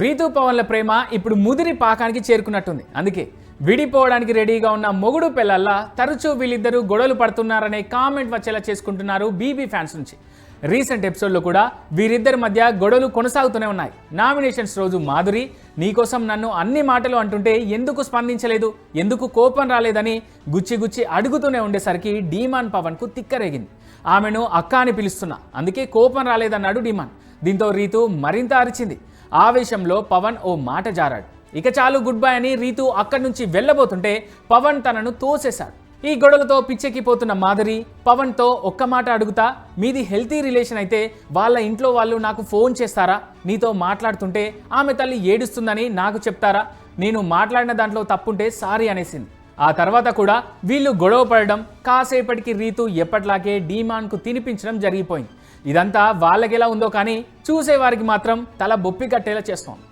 రీతు పవన్ల ప్రేమ ఇప్పుడు ముదిరి పాకానికి చేరుకున్నట్టుంది. అందుకే విడిపోవడానికి రెడీగా ఉన్న మొగుడు పిల్లల్లా తరచూ వీళ్ళిద్దరూ గొడవలు పడుతున్నారనే కామెంట్ వచ్చేలా చేసుకుంటున్నారు బీబీ ఫ్యాన్స్ నుంచి. రీసెంట్ ఎపిసోడ్లో కూడా వీరిద్దరి మధ్య గొడవలు కొనసాగుతూనే ఉన్నాయి. నామినేషన్స్ రోజు మాధురి నీకోసం నన్ను అన్ని మాటలు అంటుంటే ఎందుకు స్పందించలేదు? ఎందుకు కోపం రాలేదని గుచ్చి గుచ్చి అడుగుతూనే ఉండేసరికి డీమాన్ పవన్కు తిక్కరేగింది. ఆమెను అక్క అని పిలుస్తున్నా. అందుకే కోపం రాలేదన్నాడు డీమాన్. దీంతో రీతు మరింత అరిచింది. ఆవేశంలో పవన్ ఓ మాట జారాడు. ఇక చాలు గుడ్ బై అని రీతు అక్కడి నుంచి వెళ్ళబోతుంటే పవన్ తనను తోసేశాడు. ఈ గొడవలతో పిచ్చెక్కిపోతున్న మాధురి పవన్తో ఒక్క మాట అడుగుతా మీది హెల్తీ రిలేషన్ అయితే వాళ్ళ ఇంట్లో వాళ్ళు నాకు ఫోన్ చేస్తారా? నీతో మాట్లాడుతుంటే ఆమె తల్లి ఏడుస్తుందని నాకు చెప్తారా? నేను మాట్లాడిన దాంట్లో తప్పుంటే సారీ అనేసింది. ఆ తర్వాత కూడా వీళ్ళు గొడవ పడడం కాసేపటికి రీతు ఎప్పట్లాగే డీమాన్కు తినిపించడం జరిగిపోయింది. ఇదంతా వాళ్ళకి ఎలా ఉందో కానీ చూసేవారికి మాత్రం తల బొప్పి కట్టేలా చేస్తోంది.